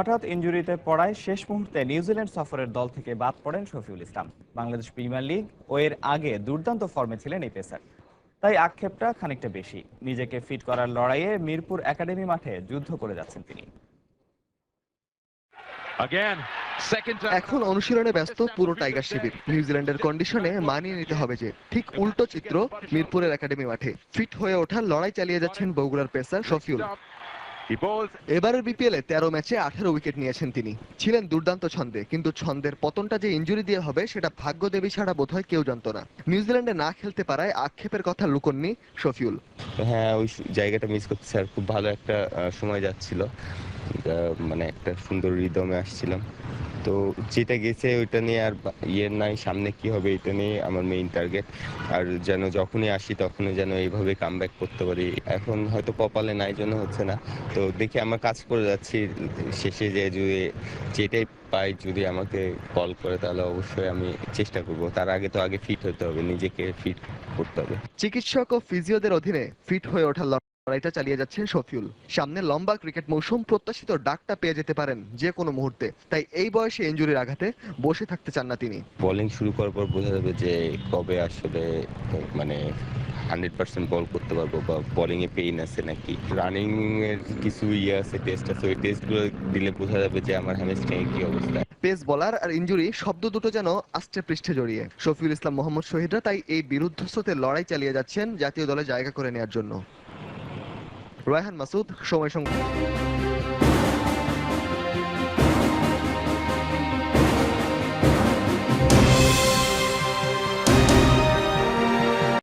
হঠাৎ ইনজুরিতে পড়ায় শেষ মুহূর্তে নিউজিল্যান্ড সফরের দল থেকে বাদ পড়েন শফিউল ইসলাম। বাংলাদেশ প্রিমিয়ার লিগ ও এর আগে দুর্দান্ত ফর্মে ছিলেন এই পেসার। তাই আক্ষেপটা খানিকটা বেশি। নিজেকে ফিট করার লড়াইয়ে মিরপুর একাডেমি মাঠে যুদ্ধ করে যাচ্ছেন তিনি. এখন অনুশীলনে ব্যস্ত পুরো টাইগার শিবির। নিউজিল্যান্ডের কন্ডিশনে মানিয়ে নিতে হবে যে ঠিক উল্টো চিত্র মিরপুরের একাডেমি মাঠে। ফিট হয়ে ওঠার লড়াই চালিয়ে যাচ্ছেন বগুড়ার পেসার শফিউল. এবারের বিপিএল তেরো ম্যাচে আঠারো উইকেট নিয়েছেন তিনি। ছিলেন দুর্দান্ত ছন্দে, কিন্তু ছন্দের পতনটা যে ইঞ্জুরি দিয়ে হবে, সেটা ভাগ্য দেবী ছাড়া বোধহয় কেউ জানতো না। নিউজিল্যান্ডে না খেলতে পারায় আক্ষেপের কথা লুকননি শফিউল। হ্যাঁ ওই জায়গাটা মিস করতেছি আর খুব ভালো একটা সময় যাচ্ছিল। মানে একটা সুন্দর রিদমে আসছিলাম। তো যেটা গেছে ওইটা নিয়ে আর ইয়ে নাই, সামনে কি হবে এটা নিয়ে আমার মেইন টার্গেট আর যেন যখনই আসি তখনই যেন এইভাবে কাম ব্যাক করতে পারি। এখন হয়তো কপালে নাই জন্য হচ্ছে না। তো দেখি আমার কাজ করে যাচ্ছি। শেষে যে যদি যেটাই পাই, যদি আমাকে কল করে তাহলে অবশ্যই আমি চেষ্টা করব। তার আগে তো আগে ফিট হতে হবে, নিজেকে ফিট করতে হবে। চিকিৎসক ও ফিজিওদের অধীনে ফিট হয়ে ওঠার লড়াইটা চালিয়ে যাচ্ছেন শফিউল। সামনে লম্বা ক্রিকেট মৌসুম প্রত্যাশিত ডাকটা পেয়ে যেতে পারেন যে কোনো মুহূর্তে। তাই এই বয়সে ইঞ্জুরির আঘাতে বসে থাকতে চান না তিনি। বোলিং শুরু করার পর বোঝা যাবে যে কবে আসলে মানে হান্ড্রেড পার্সেন্ট বল করতে পারব বা বোলিং এ পেইন আছে নাকি। রানিং এর কিছু ইয়ে আছে টেস্ট আছে ওই টেস্টগুলো দিলে বোঝা যাবে যে আমার হ্যামস্ট্রিং কি অবস্থা। পেস বলার আর ইঞ্জুরি শব্দ দুটো যেন আষ্টে পৃষ্ঠে জড়িয়ে। শফিউল ইসলাম মোহাম্মদ শহীদরা তাই এই বিরুদ্ধ স্রোতে লড়াই চালিয়ে যাচ্ছেন জাতীয় দলে জায়গা করে নেওয়ার জন্য। রায়হান মাসুদ সময় সংবাদ।